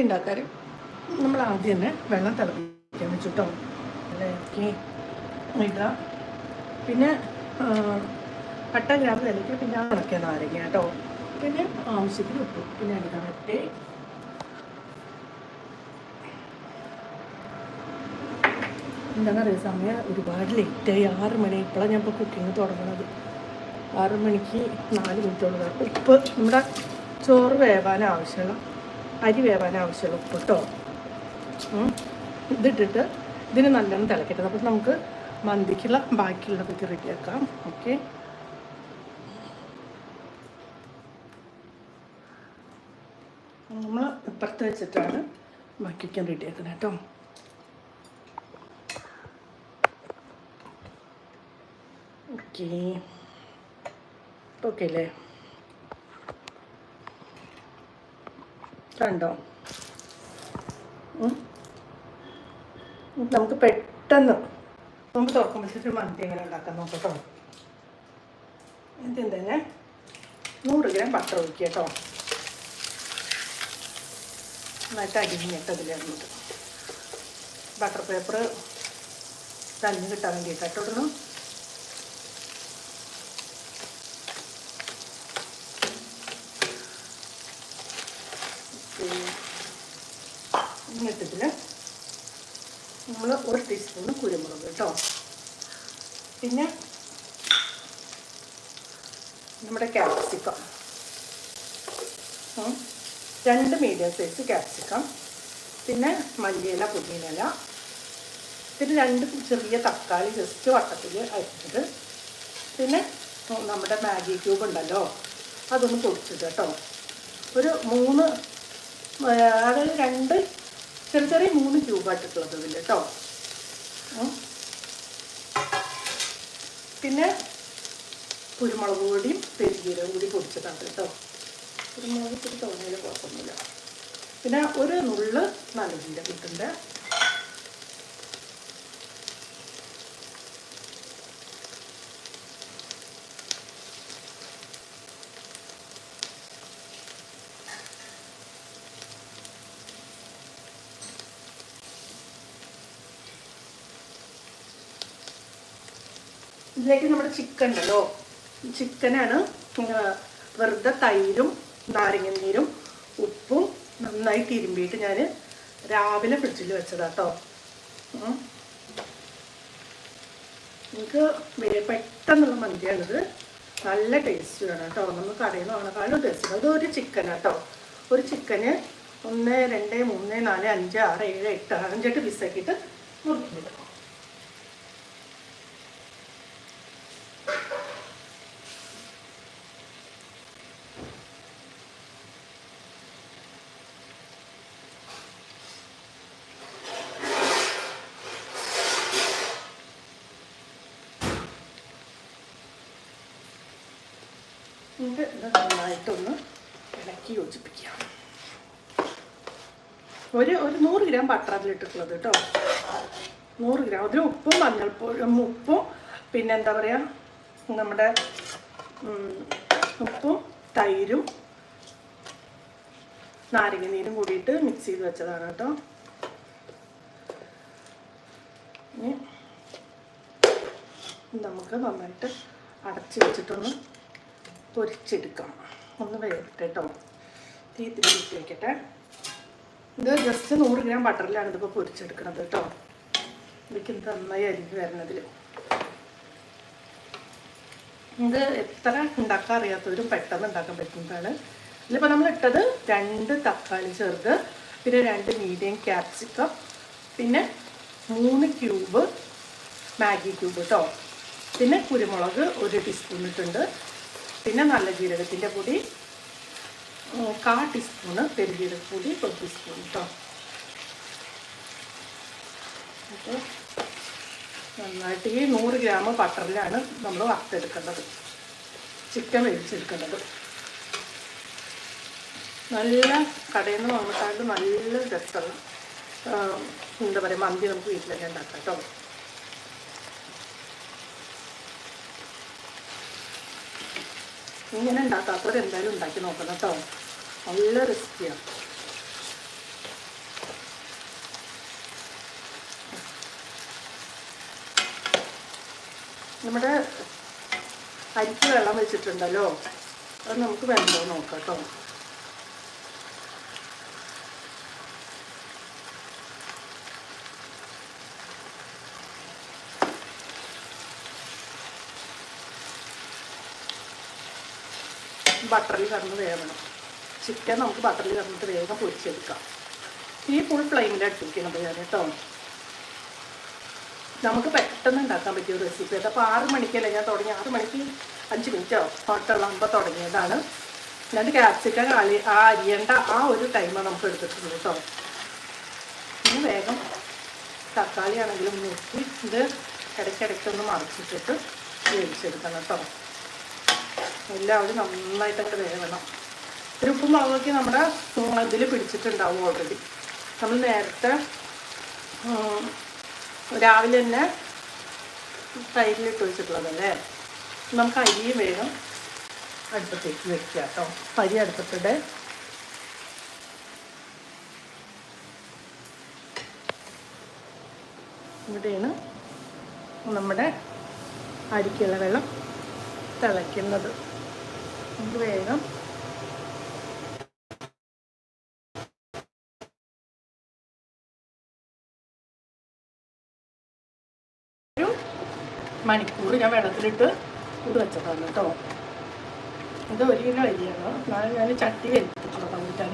മന്തി ഉണ്ടാക്കാൻ നമ്മൾ ആദ്യം തന്നെ വെള്ളം തിളപ്പിക്കാൻ വെച്ചു കേട്ടോ ഇടാം പിന്നെ പട്ട ഗ്രാമ്പ് വിലയ്ക്ക് പിന്നെ ഉണക്കിയ നാരങ്ങ കേട്ടോ. പിന്നെ ആവശ്യത്തിന് ഉപ്പ്. പിന്നെ എടുക്കാൻ പറ്റേ എന്താണെന്നറിയാം സമയം ഒരുപാട് ലേറ്റായി ആറ് മണി. ഇപ്പോഴാണ് ഞാൻ ഇപ്പോൾ കുക്കിംഗ് തുടങ്ങുന്നത് ആറ് മണിക്ക് നാല് മിനിറ്റോളം ഉപ്പ് നമ്മുടെ ചോറ് വേവാൻ ആവശ്യമുള്ള അരി വേവാൻ ആവശ്യമുള്ള ഉപ്പ് കേട്ടോ. ഇതിട്ടിട്ട് ഇതിന് നല്ലോണം തിളക്കരുത് അപ്പം നമുക്ക് മന്തിക്കുള്ള ബാക്കിയുള്ള ഇത് റെഡിയാക്കാം. ഓക്കെ. നമ്മൾ ഇപ്പുറത്ത് വെച്ചിട്ടാണ് ബാക്കിക്കാൻ റെഡിയാക്കുന്നത് കേട്ടോ. ഓക്കെ. ഓക്കെ അല്ലേ? കണ്ടോ. നമുക്ക് പെട്ടെന്ന് നമുക്ക് തുറക്കുമ്പോഴത്തേക്ക് മന്തി എങ്ങനെ ഉണ്ടാക്കാൻ നോക്കട്ടോ. എന്തിന് തന്നെ നൂറ് ഗ്രാം ബട്ടർ ഒഴിക്കുക കേട്ടോ. നന്നായിട്ട് അരിഞ്ഞിട്ട് അതിലിടുന്നത് ബട്ടർ പേപ്പർ തന്നെ കിട്ടാൻ വേണ്ടിയിട്ടാണ് ഇടണം. നമ്മൾ ഒരു ടീസ്പൂൺ കുരുമുളക് കേട്ടോ. പിന്നെ നമ്മുടെ ക്യാപ്സിക്കം. രണ്ട് മീഡിയം സൈസ് ക്യാപ്സിക്കം പിന്നെ മല്ലിയില പുതിയനില പിന്നെ രണ്ട് ചെറിയ തക്കാളി ജസ്റ്റ് വട്ടത്തിൽ അരിഞ്ഞത്. പിന്നെ നമ്മുടെ മാഗി ക്യൂബ് ഉണ്ടല്ലോ അതൊന്ന് പൊടിച്ചത് കേട്ടോ. ഒരു മൂന്ന് അതായത് രണ്ട് ചെറിയ ചെറിയ മൂന്ന് ക്യൂബായിട്ടുള്ളത് ഇതിൽ കേട്ടോ പിന്നെ കുരുമുളക് പൊടിയും പെരുജീരകം കൂടി പൊടിച്ചതാണ് കേട്ടോ കുരുമുളക് ഇത്തിരി തോന്നിയാലും കുഴപ്പമൊന്നുമില്ല. പിന്നെ ഒരു നുള്ള് നല്ല ജീരകം ഇതിലേക്ക് നമ്മുടെ ചിക്കൻ ഉണ്ടല്ലോ. ചിക്കനാണ് വെറുതെ തൈരും നാരങ്ങ നീരും ഉപ്പും നന്നായി തിരുമ്പിയിട്ട് ഞാൻ രാവിലെ ഫ്രിഡ്ജിൽ വെച്ചതാട്ടോ. കേട്ടോ എനിക്ക് പെട്ടെന്നുള്ള മന്തിയാണിത്. നല്ല ടേസ്റ്റ് വേണം കേട്ടോ. നമ്മൾ കടയിൽ നിന്ന് ടേസ്റ്റ് അത് ഒരു ചിക്കൻ കേട്ടോ ഒരു ചിക്കന് ഒന്ന് രണ്ട് മൂന്ന് നാല് അഞ്ച് ആറ് ഏഴ് എട്ട് അഞ്ചെട്ട് പീസാക്കിയിട്ട് മുറിക്കുന്നത് ഇത് നന്നായിട്ടൊന്ന് ഇളക്കി യോജിപ്പിക്കാം. ഒരു ഒരു നൂറ് ഗ്രാം ബട്ടർ അതിലിട്ടിട്ടുള്ളത് കേട്ടോ നൂറ് ഗ്രാം. അതിൽ ഉപ്പും മഞ്ഞൾപ്പൊടിയും ഉപ്പും പിന്നെ എന്താ പറയുക നമ്മുടെ ഉപ്പും തൈരും നാരങ്ങ നീരും കൂടിയിട്ട് മിക്സ് ചെയ്ത് വെച്ചതാണ് കേട്ടോ ഇനി നമുക്ക് നന്നായിട്ട് അടച്ച് വെച്ചിട്ടൊന്ന് പൊരിച്ചെടുക്കാം ഒന്ന് വേവിട്ട് കേട്ടോ തീ തിരിച്ച് വയ്ക്കട്ടെ ഇത് ജസ്റ്റ് നൂറ് ഗ്രാം ബട്ടറിലാണ് ഇതിപ്പോൾ പൊരിച്ചെടുക്കണത് കേട്ടോ ഇതൊക്കെ നന്നായി അരിഞ്ഞ് വരുന്നതിൽ ഇത് എത്ര ഉണ്ടാക്കാൻ അറിയാത്തവരും പെട്ടെന്ന് ഉണ്ടാക്കാൻ പറ്റുന്നതാണ്. ഇതിലിപ്പോൾ നമ്മൾ ഇട്ടത് രണ്ട് തക്കാളി ചെറുത് പിന്നെ രണ്ട് മീഡിയം ക്യാപ്സിക്കം പിന്നെ മൂന്ന് ക്യൂബ് മാഗി ക്യൂബ് കേട്ടോ പിന്നെ കുരുമുളക് ഒരു ടീസ്പൂൺ ഇട്ടുണ്ട് പിന്നെ നല്ല ജീരകത്തിന്റെ പൊടി കാ ടീസ്പൂണ് പെരുജീരകപ്പൊടി ഒരു ടീസ്പൂൺ കേട്ടോ അപ്പോൾ നന്നായിട്ട് ഈ നൂറ് ഗ്രാം ബട്ടറിലാണ് നമ്മൾ വറുത്തെടുക്കേണ്ടത്. ചിക്കൻ വേവിച്ചെടുക്കേണ്ടത്. നല്ല കടയിൽ നിന്ന് വാങ്ങിക്കാണ്ട് നല്ല രസമാണ് എന്താ പറയുക മന്തി നമുക്ക് വീട്ടിലൊക്കെ ഉണ്ടാക്കാം കേട്ടോ ഇങ്ങനെ ഉണ്ടാക്കാത്തവർ എന്തായാലും ഉണ്ടാക്കി നോക്കണം കേട്ടോ. നല്ല റിസ്ക്കിയാണ് നമ്മുടെ അരിക്ക് വെള്ളം വെച്ചിട്ടുണ്ടല്ലോ. അത് നമുക്ക് വേണ്ടോ നോക്കാം കേട്ടോ. ബട്ടറിൽ കിടന്ന് വേവണം. ചിക്കൻ നമുക്ക് ബട്ടറിൽ കിടന്നിട്ട് വേഗം പൊരിച്ചെടുക്കാം. ഈ ഫുൾ ഫ്ലെയിമിൽ അടുപ്പിക്കണം ഞാൻ കേട്ടോ നമുക്ക് പെട്ടെന്ന് ഉണ്ടാക്കാൻ പറ്റിയ ഒരു റെസിപ്പി അത് അപ്പോൾ ആറ് മണിക്കല്ലേ ഞാൻ തുടങ്ങി. ആറ് മണിക്ക് അഞ്ച് മിനിറ്റോ തൊട്ടുള്ളാകുമ്പോൾ തുടങ്ങിയതാണ്. ഞാൻ ക്യാപ്സിക്കം കാളി ആ അരിയേണ്ട ആ ഒരു ടൈമാണ് നമുക്ക് എടുത്തിട്ടുള്ളത് കേട്ടോ ഇനി വേഗം തക്കാളി ആണെങ്കിലും നോക്കി ഇത് ഇടയ്ക്കിടയ്ക്കൊന്ന് മറിച്ചിട്ടിട്ട് വേവിച്ചെടുക്കണം കേട്ടോ എല്ലാവരും നന്നായിട്ടൊക്കെ വേവണം. ഒരു ഉപ്പും മുളകൊക്കെ നമ്മുടെ ഇതിൽ പിടിച്ചിട്ടുണ്ടാവും ഓൾറെഡി നമ്മൾ നേരത്തെ രാവിലെ തന്നെ തൈരിലിട്ട് വെച്ചിട്ടുള്ളതല്ലേ നമുക്ക് അരിയും വേഗം അടുപ്പത്തേക്ക് വെക്കുക കേട്ടോ. അരി അടുപ്പത്തിടെ ഇവിടെയാണ് നമ്മുടെ അരിക്കുള്ള വെള്ളം തിളയ്ക്കുന്നത്. നമുക്ക് വേഗം ഒരു മണിക്കൂർ ഞാൻ വെള്ളത്തിലിട്ട് ഇത് വെച്ചതാണ് കേട്ടോ. ഇത് ഒരു കിലോ അരിയാണ്. നാളെ ഞാൻ ചട്ടി വെച്ചിട്ടുള്ള പങ്കിട്ടാൻ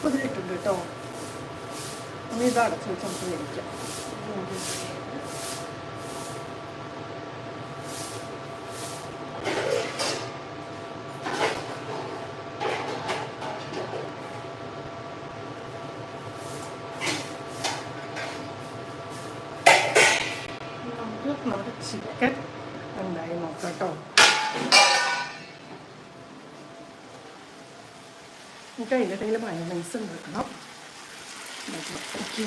ഉപ്പ് ഇതിലിട്ടുണ്ട് കേട്ടോ ഇനി വെച്ച് നമുക്ക് വേവിക്കാം നമുക്ക് നമ്മുടെ ചിക്കൻ ഉണ്ടായി നോക്കാം കേട്ടോ നമുക്ക് അതിന്റെ മയോണൈസ് ഉണ്ടാക്കണം. ഓക്കെ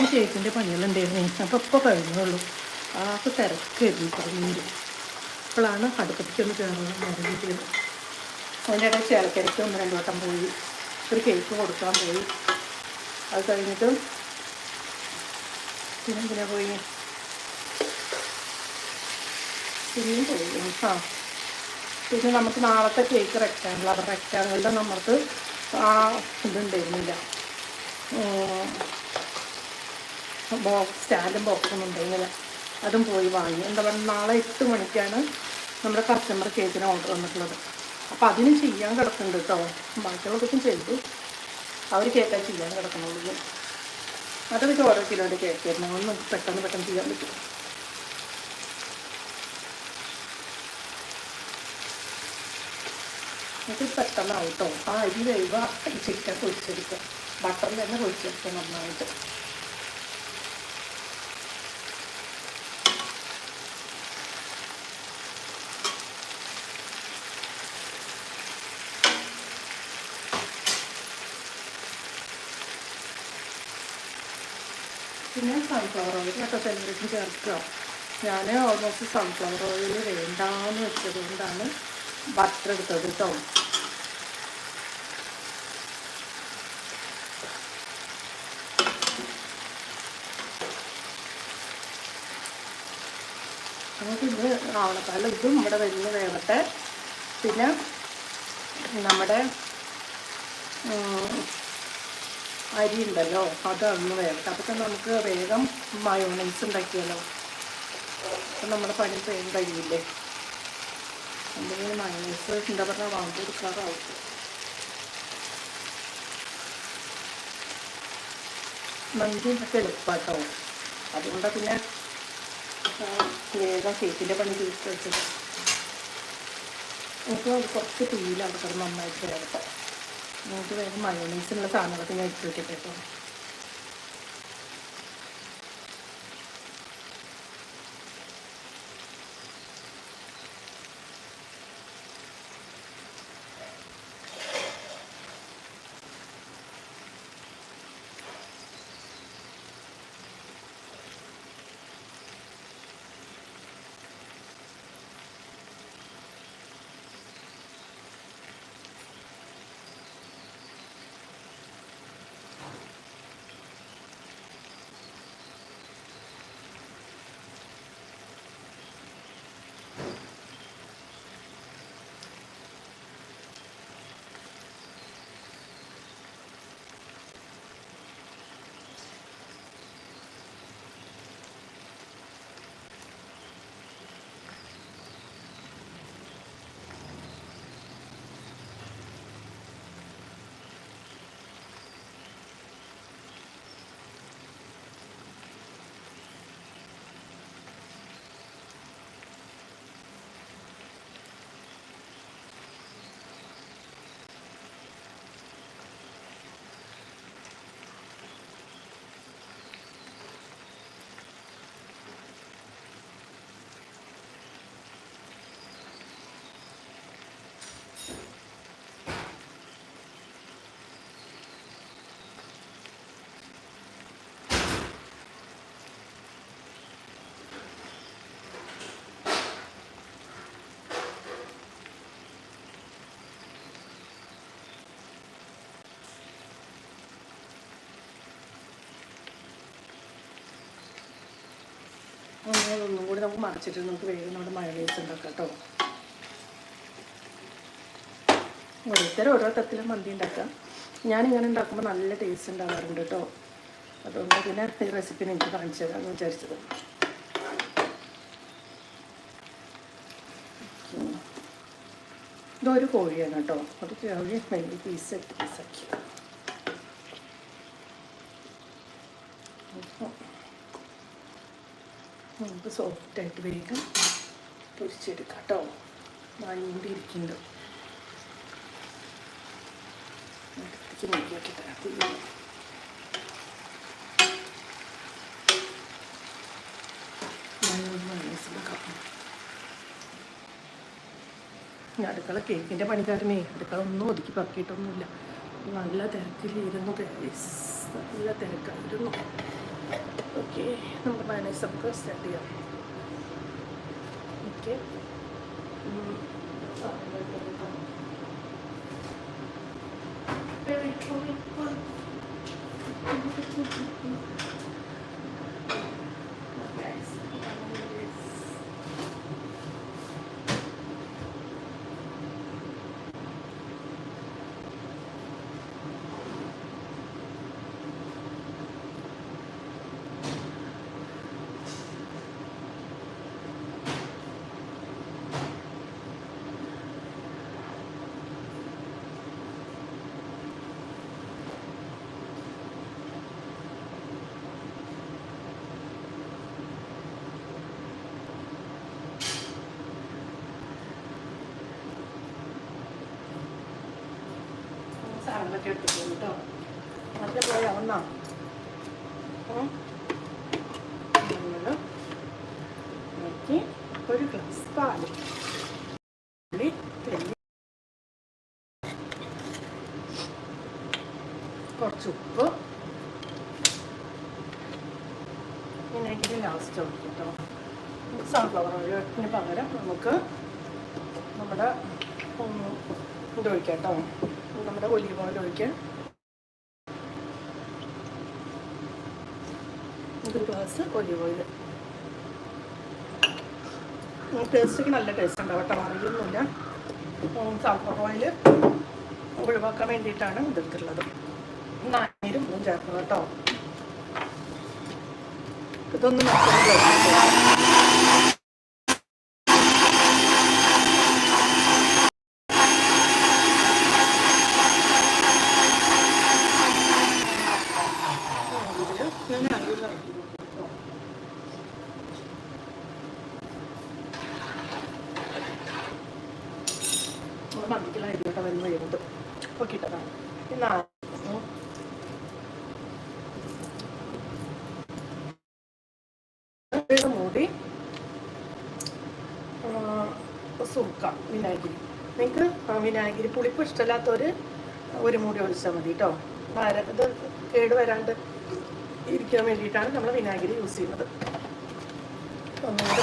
ഈ കേക്കിന്റെ പണികളുണ്ടായിരുന്നു അപ്പോൾ ഇപ്പോൾ കഴിഞ്ഞുള്ളൂ. ആൾക്ക് തിരക്കായിരുന്നു പറഞ്ഞിട്ട് അപ്പോഴാണ് അടുപ്പത്തേക്ക് കയറുന്നത് നേരം കിട്ടിയത് അതിന്റെ ഇടയിൽ ചേർക്കരയ്ക്ക് ഒന്ന് രണ്ട് വട്ടം പോയി. ഒരു കേക്ക് കൊടുക്കാൻ പോയി. അത് കഴിഞ്ഞിട്ട് പിന്നെ പോയി? പിന്നെയും പോയി. ആ. പിന്നെ നമുക്ക് നാളത്തെ കേക്ക് റെക്റ്റാങ്കിൾ അപ്പം റെക്റ്റാങ്കിളിന്റെ നമുക്ക് ആ ഇതുണ്ടായിരുന്നില്ല. ബോക്സ് സ്റ്റാൻഡും ബോക്സും ഉണ്ടായിരുന്നില്ല. അതും പോയി വാങ്ങി. എന്താ പറയുക നാളെ എട്ട് മണിക്കാണ് നമ്മുടെ കസ്റ്റമർ കേക്കിന് ഓർഡർ വന്നിട്ടുള്ളത്. അപ്പോൾ അതിനും ചെയ്യാൻ കിടക്കുന്നുണ്ട് കേട്ടോ ബാക്കിയുള്ളതൊക്കെ ചെയ്തു. അവർ കേക്കാൻ ചെയ്യാൻ കിടക്കുന്നുള്ളൂ അതൊക്കെ ഓരോ കിലോയുടെ കേക്കായിരുന്നു ഒന്ന് പെട്ടെന്ന് പെട്ടെന്ന് ചെയ്യാൻ പറ്റും. എന്നിട്ട് പെട്ടെന്നാവും കേട്ടോ ആ അരി വേവ ചിക്കൻ പൊരിച്ചെടുക്കുക. ബട്ടറിൽ തന്നെ പൊരിച്ചെടുക്കുക നന്നായിട്ട്. പിന്നെ സൺഫ്ലവർ ഓയിൽ ഒക്കെ സെലിബ്രേഷൻ ചേർക്കുക. ഞാൻ ഓൾമോസ്റ്റ് സൺഫ്ലവർ ഓയിൽ വേണ്ടാന്ന് വെച്ചത് കൊണ്ടാണ് ബട്ടർ എടുത്തത് കേട്ടോ നമുക്കിത് ആവണക്കാലം ഇതും നമ്മുടെ വലിയ വേവട്ടെ പിന്നെ നമ്മുടെ അരി ഉണ്ടല്ലോ അതൊന്ന് വേവട്ടെ അതൊക്കെ നമുക്ക് വേഗം മയോണൈസ് ഉണ്ടാക്കിയല്ലോ അപ്പം നമ്മുടെ പണി വേഗം കഴിയില്ലേ? എന്തെങ്കിലും മയോണൈസ് എന്താ പറഞ്ഞാൽ വാങ്ങി കൊടുക്കാറാവും. മന്തി എളുപ്പാട്ടോ. അതുകൊണ്ടാണ് പിന്നെ വേഗം കേക്കിന്റെ പണി തീർത്ത് വെച്ചത്. നമുക്ക് കുറച്ച് തീയിലാണ് നന്നായിട്ട് വരട്ടെ നമുക്ക് വേഗം മയോണീസിനുള്ള സാധനങ്ങളൊക്കെ ഞാൻ ഇട്ട് വെക്കട്ടെ കേട്ടോ. ഒന്നും കൂടി നമുക്ക് മറിച്ചിട്ട് നമുക്ക് വേഗം നമ്മുടെ മയണൈസ് ഉണ്ടാക്കാം ഓരോരുത്തരും ഓരോ തരത്തിലും മന്തി ഉണ്ടാക്കാം. ഞാനിങ്ങനെ ഉണ്ടാക്കുമ്പോൾ നല്ല ടേസ്റ്റ് ഉണ്ടാവാറുണ്ട് കേട്ടോ. അതുകൊണ്ട് പിന്നെ ഈ റെസിപ്പി എനിക്ക് കാണിച്ചു തരാമെന്ന് വിചാരിച്ചത്. ഇതൊരു കോഴിയാണ് കേട്ടോ. അത് കോഴി വലിയ പീസ് പീസാക്കി പീസാക്കി നമുക്ക് സോഫ്റ്റായിട്ട് വേഗം പൊരിച്ചെടുക്കാം കേട്ടോ വാങ്ങിക്കൊണ്ടിരിക്കുന്നുണ്ട് അടുത്തേക്ക് നോക്കി നോക്കി തരാം അടുക്കള കേക്കിന്റെ പണിക്കാരനെ അടുക്കള ഒന്നും ഒതുക്കി പറക്കിയിട്ടൊന്നുമില്ല. നല്ല തിരക്കിലിരുന്നു. നല്ല തിരക്കായിരുന്നു. ഓക്കെ നമ്മുടെ മയണൈസ് നമുക്ക് സ്റ്റാർട്ട് ചെയ്യാം ഓക്കെ സാധനങ്ങളൊക്കെ എടുത്തിട്ടുണ്ട് കേട്ടോ. നല്ല പോയ ഒന്നാ നമ്മൾ നോക്കി ഒരു ഗ്ലാസ് പാൽ. കുറച്ച് ഉപ്പ്. വിനാഗിരി ലാസ്റ്റ് ഒഴിക്കും കേട്ടോ. സൺഫ്ലവർ ഓയിലിന് പകരം നമുക്ക് നമ്മുടെ ഉം, ഇത് ഒഴിക്കാം കേട്ടോ. നമ്മുടെ ഒലിവ് ഓയിൽ ഒഴിക്കാം ഒരു ഗ്ലാസ് ഒലിവ് ഓയിൽ. ടേസ്റ്റൊക്കെ നല്ല ടേസ്റ്റ് ഉണ്ടാവും കേട്ടോ അറിയുന്നില്ല സൺഫ്ലവർ ഓയിൽ ഒഴിവാക്കാൻ വേണ്ടിയിട്ടാണ് ഇതെടുത്തുള്ളത് നാനൂരും മൂന്നും ചേർക്കണം കേട്ടോ. ഇതൊന്നും മറ്റൊന്നും ഞാൻ അറിയില്ല മന്തിക്കലായിരിക്കും കേട്ടോ വരുന്ന വരുന്നത് ഓക്കെ കേട്ടോ പിന്നെ മൂടി സുക്ക വിനാഗിരി നിങ്ങൾക്ക് വിനാഗിരി പുളിപ്പ് ഇഷ്ടമില്ലാത്തൊരു ഒരു മൂടി ഒഴിച്ചാൽ മതി കേട്ടോ ഇത് കേട് വരാണ്ട് ഇരിക്കാൻ വേണ്ടിയിട്ടാണ് നമ്മൾ വിനാഗിരി യൂസ് ചെയ്യുന്നത്. ഒന്നുകൂടെ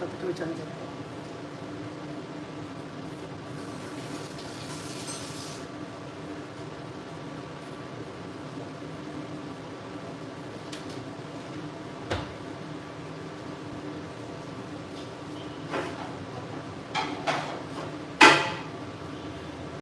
हातात ठेवायच्या